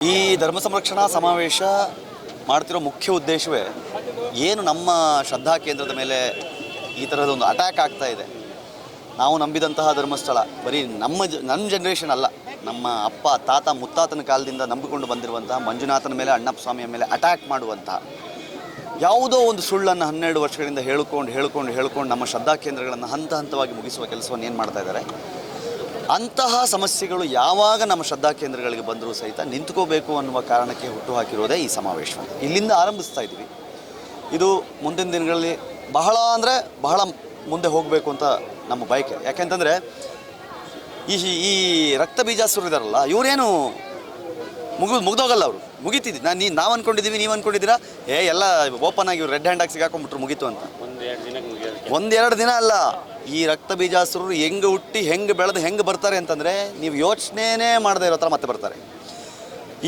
ಈ ಧರ್ಮ ಸಂರಕ್ಷಣಾ ಸಮಾವೇಶ ಮಾಡ್ತಿರೋ ಮುಖ್ಯ ಉದ್ದೇಶವೇ ಏನು ನಮ್ಮ ಶ್ರದ್ಧಾ ಕೇಂದ್ರದ ಮೇಲೆ ಈ ಥರದ ಒಂದು ಅಟ್ಯಾಕ್ ಆಗ್ತಾ ಇದೆ? ನಾವು ನಂಬಿದಂತಹ ಧರ್ಮಸ್ಥಳ, ಬರೀ ನಮ್ಮ ಜ ನನ್ನ ಜನ್ರೇಷನ್ ಅಲ್ಲ, ನಮ್ಮ ಅಪ್ಪ, ತಾತ, ಮುತ್ತಾತನ ಕಾಲದಿಂದ ನಂಬಿಕೊಂಡು ಬಂದಿರುವಂತಹ ಮಂಜುನಾಥನ ಮೇಲೆ ಅಣ್ಣಪ್ಪ ಸ್ವಾಮಿಯ ಮೇಲೆ ಅಟ್ಯಾಕ್ ಮಾಡುವಂತಹ ಯಾವುದೋ ಒಂದು ಸುಳ್ಳನ್ನು ಹನ್ನೆರಡು ವರ್ಷಗಳಿಂದ ಹೇಳ್ಕೊಂಡು ಹೇಳ್ಕೊಂಡು ಹೇಳ್ಕೊಂಡು ನಮ್ಮ ಶ್ರದ್ಧಾ ಕೇಂದ್ರಗಳನ್ನು ಹಂತ ಹಂತವಾಗಿ ಮುಗಿಸುವ ಕೆಲಸವನ್ನು ಏನು ಮಾಡ್ತಾ ಇದ್ದಾರೆ? ಅಂತಹ ಸಮಸ್ಯೆಗಳು ಯಾವಾಗ ನಮ್ಮ ಶ್ರದ್ಧಾ ಕೇಂದ್ರಗಳಿಗೆ ಬಂದರೂ ಸಹಿತ ನಿಂತ್ಕೋಬೇಕು ಅನ್ನುವ ಕಾರಣಕ್ಕೆ ಹುಟ್ಟು ಹಾಕಿರೋದೇ ಈ ಸಮಾವೇಶ. ಇಲ್ಲಿಂದ ಆರಂಭಿಸ್ತಾ ಇದ್ದೀವಿ. ಇದು ಮುಂದಿನ ದಿನಗಳಲ್ಲಿ ಬಹಳ ಅಂದರೆ ಬಹಳ ಮುಂದೆ ಹೋಗಬೇಕು ಅಂತ ನಮ್ಮ ಬಯಕೆ. ಯಾಕೆಂತಂದರೆ ಈ ಈ ರಕ್ತ ಬೀಜ ಸುರಿದಾರಲ್ಲ ಇವರೇನು ಮುಗಿದು ಮುಗ್ದೋಗಲ್ಲ ಅವರು. ಮುಗಿತಿದ್ವಿ ನಾನು ನೀ ನಾವು ಅನ್ಕೊಂಡಿದ್ದೀವಿ ನೀವು ಅನ್ಕೊಂಡಿದ್ದೀರಾ? ಏ ಎಲ್ಲ ಓಪನ್ ಆಗಿ ರೆಡ್ ಹ್ಯಾಂಡ್ ಆಗಿ ಸಿಗಾಕೊಂಡ್ಬಿಟ್ರು ಮುಗೀತು ಅಂತ. ಒಂದೆರಡು ದಿನಕ್ಕೆ ಮುಗಿಯೋದಕ್ಕೆ. ಒಂದೆರಡು ದಿನ ಅಲ್ಲ. ಈ ರಕ್ತ ಬೀಜಾಸುರರು ಹೆಂಗೆ ಹುಟ್ಟಿ ಹೆಂಗೆ ಬೆಳೆದು ಹೆಂಗೆ ಬರ್ತಾರೆ ಅಂತಂದರೆ ನೀವು ಯೋಚನೆನೇ ಮಾಡದೇ ಇರೋ ಥರ ಮತ್ತೆ ಬರ್ತಾರೆ.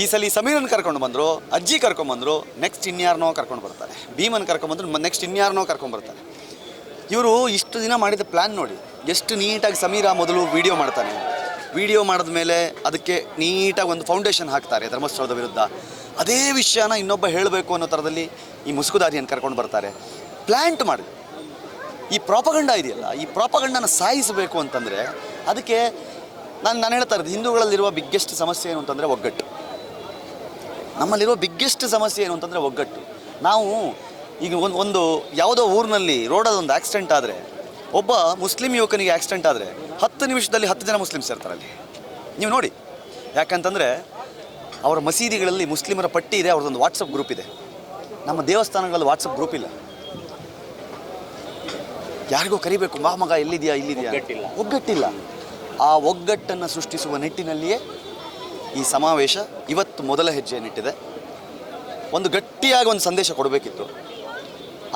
ಈ ಸಲ ಸಮೀರನ್ನು ಕರ್ಕೊಂಡು ಬಂದರು, ಅಜ್ಜಿ ಕರ್ಕೊಂಬಂದರು ನೆಕ್ಸ್ಟ್ ಇನ್ಯಾರನೋ ಕರ್ಕೊಂಡು ಬರ್ತಾರೆ. ಭೀಮನ್ ಕರ್ಕೊಂಬಂದ್ರು ನೆಕ್ಸ್ಟ್ ಇನ್ಯಾರನೋ ಕರ್ಕೊಂಡು ಬರ್ತಾರೆ. ಇವರು ಇಷ್ಟು ದಿನ ಮಾಡಿದ ಪ್ಲ್ಯಾನ್ ನೋಡಿ, ಎಷ್ಟು ನೀಟಾಗಿ ಸಮೀರ ಮೊದಲು ವಿಡಿಯೋ ಮಾಡ್ತಾನೆ. ವಿಡಿಯೋ ಮಾಡಿದ ಮೇಲೆ ಅದಕ್ಕೆ ನೀಟಾಗಿ ಒಂದು ಫೌಂಡೇಶನ್ ಹಾಕ್ತಾರೆ ಧರ್ಮಸ್ಥಳದ ವಿರುದ್ಧ. ಅದೇ ವಿಷಯನ ಇನ್ನೊಬ್ಬ ಹೇಳಬೇಕು ಅನ್ನೋ ಥರದಲ್ಲಿ ಈ ಮುಸುಕುದಾರಿಯನ್ನು ಕರ್ಕೊಂಡು ಬರ್ತಾರೆ. ಪ್ಲ್ಯಾಂಟ್ ಮಾಡಿ ಈ ಪ್ರಾಪಗಂಡ ಇದೆಯಲ್ಲ, ಈ ಪ್ರಾಪಗಂಡನ ಸಾಯಿಸಬೇಕು ಅಂತಂದರೆ ಅದಕ್ಕೆ ನಾನು ನಾನು ಹೇಳ್ತಾ ಇರೋದು, ಹಿಂದೂಗಳಲ್ಲಿರುವ ಬಿಗ್ಗೆಸ್ಟ್ ಸಮಸ್ಯೆ ಏನು ಅಂತಂದರೆ ಒಗ್ಗಟ್ಟು. ನಮ್ಮಲ್ಲಿರುವ ಬಿಗ್ಗೆಸ್ಟ್ ಸಮಸ್ಯೆ ಏನು ಅಂತಂದರೆ ಒಗ್ಗಟ್ಟು. ನಾವು ಈಗ ಒಂದು ಒಂದು ಯಾವುದೋ ಊರಿನಲ್ಲಿ ರೋಡಲ್ಲಿ ಒಂದು ಆಕ್ಸಿಡೆಂಟ್ ಆದರೆ, ಒಬ್ಬ ಮುಸ್ಲಿಂ ಯುವಕನಿಗೆ ಆಕ್ಸಿಡೆಂಟ್ ಆದರೆ ಹತ್ತು ನಿಮಿಷದಲ್ಲಿ ಹತ್ತು ಜನ ಮುಸ್ಲಿಮ್ಸ್ ಇರ್ತಾರೆ ಅಲ್ಲಿ. ನೀವು ನೋಡಿ, ಯಾಕಂತಂದರೆ ಅವರ ಮಸೀದಿಗಳಲ್ಲಿ ಮುಸ್ಲಿಮರ ಪಟ್ಟಿ ಇದೆ, ಅವ್ರದ್ದೊಂದು ವಾಟ್ಸಪ್ ಗ್ರೂಪ್ ಇದೆ. ನಮ್ಮ ದೇವಸ್ಥಾನಗಳಲ್ಲಿ ವಾಟ್ಸಪ್ ಗ್ರೂಪ್ ಇಲ್ಲ. ಯಾರಿಗೋ ಕರಿಬೇಕು ಮಾ ಮಗ ಎಲ್ಲಿದೆಯಾ ಇಲ್ಲಿದೆಯಾ ಒಗ್ಗಟ್ಟಿಲ್ಲ. ಒಗ್ಗಟ್ಟಿಲ್ಲ. ಆ ಒಗ್ಗಟ್ಟನ್ನು ಸೃಷ್ಟಿಸುವ ನಿಟ್ಟಿನಲ್ಲಿಯೇ ಈ ಸಮಾವೇಶ ಇವತ್ತು ಮೊದಲ ಹೆಜ್ಜೆಯನ್ನಿಟ್ಟಿದೆ. ಒಂದು ಗಟ್ಟಿಯಾಗಿ ಒಂದು ಸಂದೇಶ ಕೊಡಬೇಕಿತ್ತು.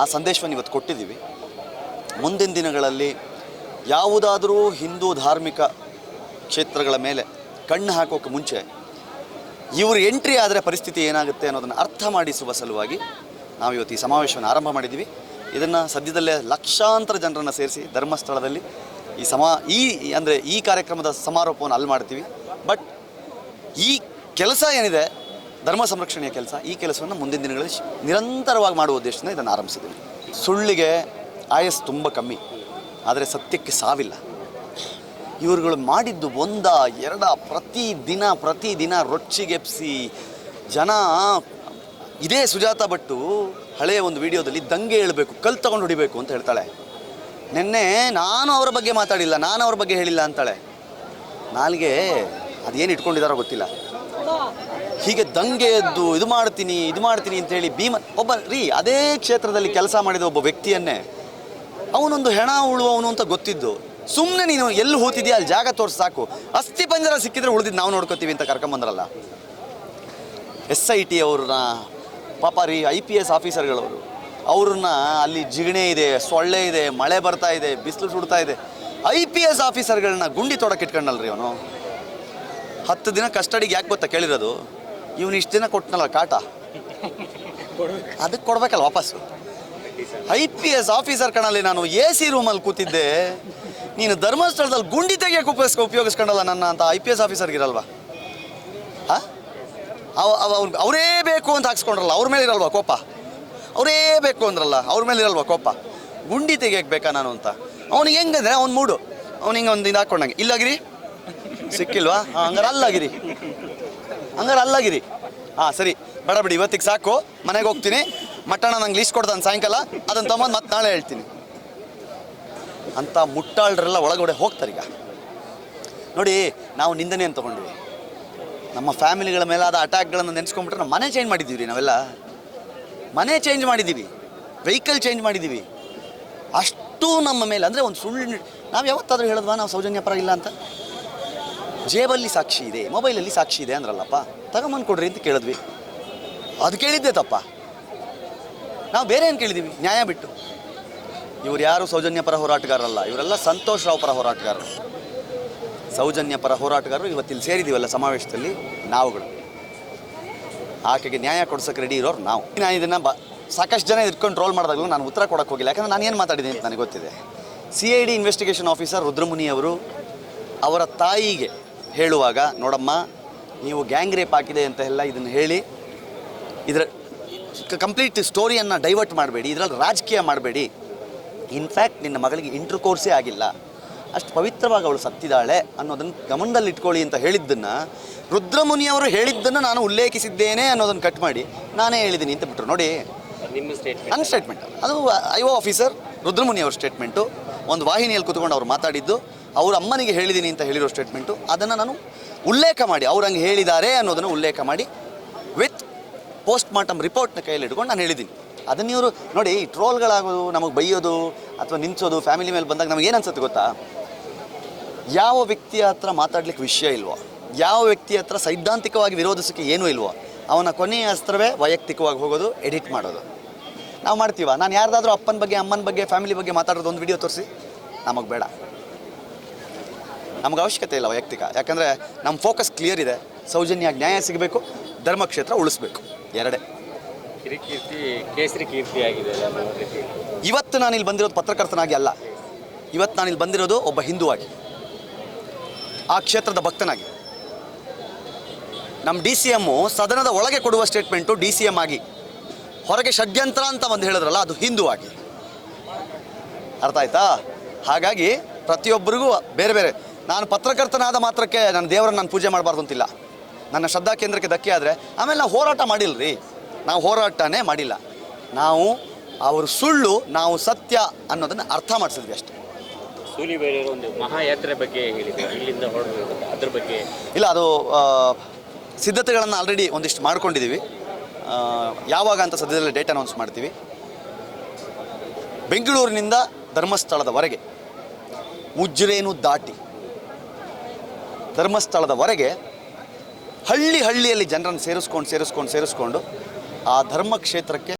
ಆ ಸಂದೇಶವನ್ನು ಇವತ್ತು ಕೊಟ್ಟಿದ್ದೀವಿ. ಮುಂದಿನ ದಿನಗಳಲ್ಲಿ ಯಾವುದಾದರೂ ಹಿಂದೂ ಧಾರ್ಮಿಕ ಕ್ಷೇತ್ರಗಳ ಮೇಲೆ ಕಣ್ಣು ಹಾಕೋಕ್ಕೆ ಮುಂಚೆ ಇವರು ಎಂಟ್ರಿ ಆದರೆ ಪರಿಸ್ಥಿತಿ ಏನಾಗುತ್ತೆ ಅನ್ನೋದನ್ನು ಅರ್ಥ ಮಾಡಿಸುವ ಸಲುವಾಗಿ ನಾವು ಇವತ್ತು ಈ ಸಮಾವೇಶವನ್ನು ಆರಂಭ ಮಾಡಿದ್ದೀವಿ. ಇದನ್ನು ಸದ್ಯದಲ್ಲೇ ಲಕ್ಷಾಂತರ ಜನರನ್ನು ಸೇರಿಸಿ ಧರ್ಮಸ್ಥಳದಲ್ಲಿ ಈ ಸಮಾ, ಈ, ಅಂದರೆ ಈ ಕಾರ್ಯಕ್ರಮದ ಸಮಾರೋಪವನ್ನು ಅಲ್ಲಿ ಮಾಡ್ತೀವಿ. ಬಟ್ ಈ ಕೆಲಸ ಏನಿದೆ, ಧರ್ಮ ಸಂರಕ್ಷಣೆಯ ಕೆಲಸ, ಈ ಕೆಲಸವನ್ನು ಮುಂದಿನ ದಿನಗಳಲ್ಲಿ ನಿರಂತರವಾಗಿ ಮಾಡುವ ಉದ್ದೇಶದಿಂದ ಇದನ್ನು ಆರಂಭಿಸಿದ್ದೀವಿ. ಸುಳ್ಳಿಗೆ ಆಯಸ್ ತುಂಬ ಕಮ್ಮಿ, ಆದರೆ ಸತ್ಯಕ್ಕೆ ಸಾವಿಲ್ಲ. ಇವರುಗಳು ಮಾಡಿದ್ದು ಒಂದ, ಎರಡ, ಪ್ರತಿ ದಿನ ಪ್ರತಿ ದಿನ ರೊಚ್ಚಿಗೆಪ್ಸಿ ಜನ ಇದೇ ಸುಜಾತ ಭಟ್ಟು ಹಳೆಯ ಒಂದು ವಿಡಿಯೋದಲ್ಲಿ ದಂಗೆ ಹೇಳಬೇಕು ಕಲ್ ತಗೊಂಡು ಹೊಡಿಬೇಕು ಅಂತ ಹೇಳ್ತಾಳೆ. ನಿನ್ನೆ ನಾನು ಅವರ ಬಗ್ಗೆ ಮಾತಾಡಿಲ್ಲ, ನಾನು ಅವ್ರ ಬಗ್ಗೆ ಹೇಳಿಲ್ಲ ಅಂತಾಳೆ. ನಾಲ್ಗೆ ಅದೇನು ಇಟ್ಕೊಂಡಿದ್ದಾರೋ ಗೊತ್ತಿಲ್ಲ. ಹೀಗೆ ದಂಗೆ ಎದ್ದು ಇದು ಮಾಡ್ತೀನಿ ಇದು ಮಾಡ್ತೀನಿ ಅಂತ ಹೇಳಿ ಭೀಮ, ಒಬ್ಬ ರೀ, ಅದೇ ಕ್ಷೇತ್ರದಲ್ಲಿ ಕೆಲಸ ಮಾಡಿದ ಒಬ್ಬ ವ್ಯಕ್ತಿಯನ್ನೇ ಅವನೊಂದು ಹೆಣ ಉಳುವವನು ಅಂತ ಗೊತ್ತಿದ್ದು. ಸುಮ್ಮನೆ ನೀನು ಎಲ್ಲಿ ಹೋತಿದ್ಯಾ, ಅಲ್ಲಿ ಜಾಗ ತೋರಿಸಿ ಸಾಕು. ಅಸ್ಥಿ ಪಂಜರ ಸಿಕ್ಕಿದ್ರೆ ಉಳಿದಿದ್ದು ನಾವು ನೋಡ್ಕೋತೀವಿ ಅಂತ ಕರ್ಕೊಂಬಂದ್ರಲ್ಲ. ಎಸ್ ಐ ಟಿ ಅವ್ರನ್ನ ಪಾಪ ರೀ ಐ ಪಿ ಎಸ್ ಆಫೀಸರ್ಗಳವರು. ಅವ್ರನ್ನ ಅಲ್ಲಿ ಜಿಗಣೆ ಇದೆ, ಸೊಳ್ಳೆ ಇದೆ, ಮಳೆ ಬರ್ತಾ ಇದೆ, ಬಿಸಿಲು ಸುಡ್ತಾ ಇದೆ. ಐ ಪಿ ಎಸ್ ಆಫೀಸರ್ಗಳನ್ನ ಗುಂಡಿ ತೊಡಕ್ಕೆ ಇಟ್ಕೊಂಡಲ್ರಿ ಅವನು. ಹತ್ತು ದಿನ ಕಸ್ಟಡಿಗೆ ಯಾಕೆ ಗೊತ್ತಾ ಕೇಳಿರೋದು? ಇವನು ಇಷ್ಟು ದಿನ ಕೊಟ್ಟನಲ್ಲ ಕಾಟ? ಅದಕ್ಕೆ ಕೊಡ್ಬೇಕಲ್ಲ ವಾಪಸ್ಸು. ಐ ಪಿ ಎಸ್ ಆಫೀಸರ್ ಕಣಲ್ಲಿ ನಾನು ಎ ಸಿ ರೂಮಲ್ಲಿ ಕೂತಿದ್ದೆ. ನೀನು ಧರ್ಮಸ್ಥಳದಲ್ಲಿ ಗುಂಡಿ ತೆಗಿಯೋಕೆ ಉಪಯೋಗಿಸ್ ಉಪಯೋಗಿಸ್ಕೊಂಡಲ್ಲ ನನ್ನ ಅಂತ ಐ ಪಿ ಎಸ್ ಆಫೀಸರ್ಗಿರಲ್ವಾ ಅವ್ನ್- ಅವರೇ ಬೇಕು ಅಂತ ಹಾಕ್ಸ್ಕೊಂಡ್ರಲ್ಲ, ಅವ್ರ ಮೇಲೆ ಇರಲ್ವಾ ಕೋಪ? ಅವರೇ ಬೇಕು ಅಂದ್ರಲ್ಲ, ಅವ್ರ ಮೇಲೆ ಇರಲ್ವಾ ಕೋಪ? ಗುಂಡಿ ತೆಗಿಯಕ್ಕೆ ಬೇಕಾ ನಾನು ಅಂತ? ಅವ್ನಿಗೆ ಹೆಂಗಂದ್ರೆ ಅವ್ನು ಮೂಡು. ಅವ್ನಿಗೆ ಒಂದು ಇದು ಹಾಕೊಂಡಂಗೆ ಇಲ್ಲಾಗಿರಿ? ಸಿಕ್ಕಿಲ್ವಾ? ಹಾಂ, ಹಂಗಾರೆ ಅಲ್ಲಾಗಿರಿ. ಹಂಗಾರೆ ಅಲ್ಲಾಗಿರಿ. ಹಾಂ, ಸರಿ. ಬೇಡ ಬಿಡಿ, ಇವತ್ತಿಗೆ ಸಾಕು. ಮನೆಗೆ ಹೋಗ್ತೀನಿ. ಮಟ್ಟಣ ನಂಗೆ ಲೀಸ್ಟ್ ಕೊಡ್ತಾನೆ ಸಾಯಂಕಾಲ. ಅದನ್ನು ತೊಗೊಂಡು ಮತ್ತೆ ನಾಳೆ ಹೇಳ್ತೀನಿ. ಅಂತ ಮುಟ್ಟಾಳ್ರೆಲ್ಲ ಒಳಗಡೆ ಹೋಗ್ತಾರೆ ಈಗ. ನೋಡಿ, ನಾವು ನಿಂದನೆ ಅಂತ ತೊಗೊಂಡ್ವಿ. ನಮ್ಮ ಫ್ಯಾಮಿಲಿಗಳ ಮೇಲೆ ಆದ ಅಟ್ಯಾಕ್ಗಳನ್ನು ನೆನೆಸ್ಕೊಂಡ್ಬಿಟ್ರೆ ನಾವು ಮನೆ ಚೇಂಜ್ ಮಾಡಿದ್ದೀವಿ ನಾವೆಲ್ಲ. ಮನೆ ಚೇಂಜ್ ಮಾಡಿದ್ದೀವಿ. ವೆಹಿಕಲ್ ಚೇಂಜ್ ಮಾಡಿದ್ದೀವಿ. ಅಷ್ಟು ನಮ್ಮ ಮೇಲೆ, ಅಂದರೆ ಒಂದು ಸುಳ್ಳು ನಾವು ಯಾವತ್ತಾದರೂ ಹೇಳಿದ್ವಾ ನಾವು ಸೌಜನ್ಯ ಪರ ಇಲ್ಲ ಅಂತ? ಜೇಬಲ್ಲಿ ಸಾಕ್ಷಿ ಇದೆ, ಮೊಬೈಲಲ್ಲಿ ಸಾಕ್ಷಿ ಇದೆ ಅಂದ್ರಲ್ಲಪ್ಪ. ತಗೊಂಬಂದು ಕೊಡ್ರಿ ಅಂತ ಕೇಳಿದ್ವಿ. ಅದು ಕೇಳಿದ್ದೆ ತಪ್ಪ. ನಾವು ಬೇರೆ ಏನು ಕೇಳಿದ್ದೀವಿ ನ್ಯಾಯ ಬಿಟ್ಟು. ಇವ್ರು ಯಾರು ಸೌಜನ್ಯ ಪರ ಹೋರಾಟಗಾರರಲ್ಲ ಇವರೆಲ್ಲ ಸಂತೋಷ್ ರಾವ್ ಪರ ಹೋರಾಟಗಾರರು. ಸೌಜನ್ಯ ಪರ ಹೋರಾಟಗಾರರು ಇವತ್ತಿಲ್ಲಿ ಸೇರಿದೀವಲ್ಲ ಸಮಾವೇಶದಲ್ಲಿ ನಾವುಗಳು. ಆಕೆಗೆ ನ್ಯಾಯ ಕೊಡ್ಸೋಕೆ ರೆಡಿ ಇರೋರು ನಾವು. ನಾನು ಇದನ್ನು ಬ, ಸಾಕಷ್ಟು ಜನ ಇಟ್ಕೊಂಡು ಟ್ರೋಲ್ ಮಾಡಿದಾಗಲೂ ನಾನು ಉತ್ತರ ಕೊಡೋಕೆ ಹೋಗಿಲ್ಲ. ಯಾಕಂದ್ರೆ ನಾನು ಏನು ಮಾತಾಡಿದ್ದೀನಿ ಅಂತ ನನಗೆ ಗೊತ್ತಿದೆ. C I D investigation officer Rudramuni ಅವರು ಅವರ ತಾಯಿಗೆ ಹೇಳುವಾಗ, ನೋಡಮ್ಮ, ನೀವು ಗ್ಯಾಂಗ್ ರೇಪ್ ಹಾಕಿದೆ ಅಂತ ಎಲ್ಲ ಇದನ್ನು ಹೇಳಿ, ಇದರ ಕಂಪ್ಲೀಟ್ ಸ್ಟೋರಿಯನ್ನು ಡೈವರ್ಟ್ ಮಾಡಬೇಡಿ, ಇದರಲ್ಲಿ ರಾಜಕೀಯ ಮಾಡಬೇಡಿ. ಇನ್ಫ್ಯಾಕ್ಟ್ ನಿನ್ನ ಮಗಳಿಗೆ ಇಂಟ್ರ್ ಕೋರ್ಸೇ ಆಗಿಲ್ಲ. ಅಷ್ಟು ಪವಿತ್ರವಾಗಿ ಅವಳು ಸತ್ತಿದ್ದಾಳೆ ಅನ್ನೋದನ್ನು ಗಮನದಲ್ಲಿ ಇಟ್ಕೊಳ್ಳಿ ಅಂತ ಹೇಳಿದ್ದನ್ನು ರುದ್ರಮುನಿಯವರು ಹೇಳಿದ್ದನ್ನು ನಾನು ಉಲ್ಲೇಖಿಸಿದ್ದೇನೆ ಅನ್ನೋದನ್ನು ಕಟ್ ಮಾಡಿ ನಾನೇ ಹೇಳಿದ್ದೀನಿ ಅಂತ ಬಿಟ್ಟರು ನೋಡಿ ನಿಮ್ಮ ಸ್ಟೇಟ್ಮೆಂಟ್ ನನ್ನ ಸ್ಟೇಟ್ಮೆಂಟ್ ಅದು. ಐ ಒ ಆಫೀಸರ್ ರುದ್ರಮುನಿ ಅವ್ರ ಸ್ಟೇಟ್ಮೆಂಟು ಒಂದು ವಾಹಿನಿಯಲ್ಲಿ ಕೂತ್ಕೊಂಡು ಅವ್ರು ಮಾತಾಡಿದ್ದು ಅವ್ರ ಅಮ್ಮನಿಗೆ ಹೇಳಿದ್ದೀನಿ ಅಂತ ಹೇಳಿರೋ ಸ್ಟೇಟ್ಮೆಂಟು ಅದನ್ನು ನಾನು ಉಲ್ಲೇಖ ಮಾಡಿ ಅವ್ರು ಹಂಗೆ ಹೇಳಿದ್ದಾರೆ ಅನ್ನೋದನ್ನು ಉಲ್ಲೇಖ ಮಾಡಿ ವಿತ್ ಪೋಸ್ಟ್ ಮಾರ್ಟಮ್ ರಿಪೋರ್ಟ್ನ ಕೈಯಲ್ಲಿ ಇಟ್ಕೊಂಡು ನಾನು ಹೇಳಿದ್ದೀನಿ. ಅದನ್ನ ಇವರು ನೋಡಿ ಈ ಟ್ರೋಲ್ಗಳಾಗೋದು ನಮಗೆ ಬೈಯೋದು ಅಥವಾ ನಿಂಚೋದು ಫ್ಯಾಮಿಲಿ ಮೇಲೆ ಬಂದಾಗ ನಮಗೆ ಏನು ಅನ್ಸುತ್ತೆ ಗೊತ್ತಾ? ಯಾವ ವ್ಯಕ್ತಿಯ ಹತ್ರ ಮಾತಾಡ್ಲಿಕ್ಕೆ ವಿಷಯ ಇಲ್ವೋ ಯಾವ ವ್ಯಕ್ತಿ ಹತ್ರ ಸೈದ್ಧಾಂತಿಕವಾಗಿ ವಿರೋಧಿಸೋಕ್ಕೆ ಏನೂ ಇಲ್ವೋ ಅವನ ಕೊನೆಯ ಅಸ್ತ್ರವೇ ವೈಯಕ್ತಿಕವಾಗಿ ಹೋಗೋದು ಎಡಿಟ್ ಮಾಡೋದು. ನಾವು ಮಾಡ್ತೀವ? ನಾನು ಯಾರ್ದಾದ್ರೂ ಅಪ್ಪನ ಬಗ್ಗೆ ಅಮ್ಮನ ಬಗ್ಗೆ ಫ್ಯಾಮಿಲಿ ಬಗ್ಗೆ ಮಾತಾಡೋದು ಒಂದು ವಿಡಿಯೋ ತೋರಿಸಿ. ನಮಗೆ ಬೇಡ. ನಮಗೆ ಅವಶ್ಯಕತೆ ಇಲ್ಲ ವೈಯಕ್ತಿಕ. ಯಾಕಂದರೆ ನಮ್ಮ ಫೋಕಸ್ ಕ್ಲಿಯರ್ ಇದೆ. ಸೌಜನ್ಯ ನ್ಯಾಯ ಸಿಗಬೇಕು ಧರ್ಮಕ್ಷೇತ್ರ ಉಳಿಸ್ಬೇಕು. ಎರಡೇ. ಕಿರಿಕೀರ್ತಿ ಕೇಸರಿ ಕೀರ್ತಿ ಆಗಿದೆ ಇವತ್ತು ನಾನು ಇಲ್ಲಿ ಬಂದಿರೋದು ಪತ್ರಕರ್ತನಾಗಿ ಅಲ್ಲ. ಇವತ್ತು ನಾನು ಇಲ್ಲಿ ಬಂದಿರೋದು ಒಬ್ಬ ಹಿಂದುವಾಗಿ. ಆ ಕ್ಷೇತ್ರದ ಭಕ್ತನಾಗಿ. ನಮ್ಮ ಡಿ ಸಿ ಎಮ್ಮು ಸದನದ ಒಳಗೆ ಕೊಡುವ ಸ್ಟೇಟ್ಮೆಂಟು ಡಿ ಸಿ ಎಂ ಆಗಿ. ಹೊರಗೆ ಷಡ್ಯಂತ್ರ ಅಂತ ಒಂದು ಹೇಳಿದ್ರಲ್ಲ, ಅದು ಹಿಂದೂ ಆಗಿ. ಅರ್ಥ ಆಯ್ತಾ? ಹಾಗಾಗಿ ಪ್ರತಿಯೊಬ್ಬರಿಗೂ ಬೇರೆ ಬೇರೆ. ನಾನು ಪತ್ರಕರ್ತನಾದ ಮಾತ್ರಕ್ಕೆ ನನ್ನ ದೇವರನ್ನ ನಾನು ಪೂಜೆ ಮಾಡಬಾರ್ದು ಅಂತಿಲ್ಲ. ನನ್ನ ಶ್ರದ್ಧಾ ಕೇಂದ್ರಕ್ಕೆ ಧಕ್ಕೆ ಆದರೆ, ಆಮೇಲೆ ನಾವು ಹೋರಾಟ ಮಾಡಿಲ್ಲ ರೀ ನಾವು ಹೋರಾಟನೇ ಮಾಡಿಲ್ಲ. ನಾವು ಅವರು ಸುಳ್ಳು, ನಾವು ಸತ್ಯ ಅನ್ನೋದನ್ನು ಅರ್ಥ ಮಾಡಿಸಿದ್ವಿ ಅಷ್ಟೇ. ಒಂದು ಮಹಾಯಾತ್ರೆ ಬಗ್ಗೆ ಹೇಳಿದ್ರು. ಇಲ್ಲಿಂದ ಹೊರಡಬೇಕು ಅದ್ರ ಬಗ್ಗೆ ಇಲ್ಲ, ಅದು ಸಿದ್ಧತೆಗಳನ್ನು ಆಲ್ರೆಡಿ ಒಂದಿಷ್ಟು ಮಾಡ್ಕೊಂಡಿದ್ದೀವಿ ಯಾವಾಗ ಅಂತ ಸದ್ಯದಲ್ಲಿ ಡೇಟ್ ಅನೌನ್ಸ್ ಮಾಡ್ತೀವಿ. ಬೆಂಗಳೂರಿನಿಂದ ಧರ್ಮಸ್ಥಳದವರೆಗೆ ಉಜ್ರೇನು ದಾಟಿ, ಧರ್ಮಸ್ಥಳದವರೆಗೆ ಹಳ್ಳಿ ಹಳ್ಳಿಯಲ್ಲಿ ಜನರನ್ನು ಸೇರಿಸ್ಕೊಂಡು ಸೇರಿಸ್ಕೊಂಡು ಸೇರಿಸ್ಕೊಂಡು ಆ ಧರ್ಮ ಕ್ಷೇತ್ರಕ್ಕೆ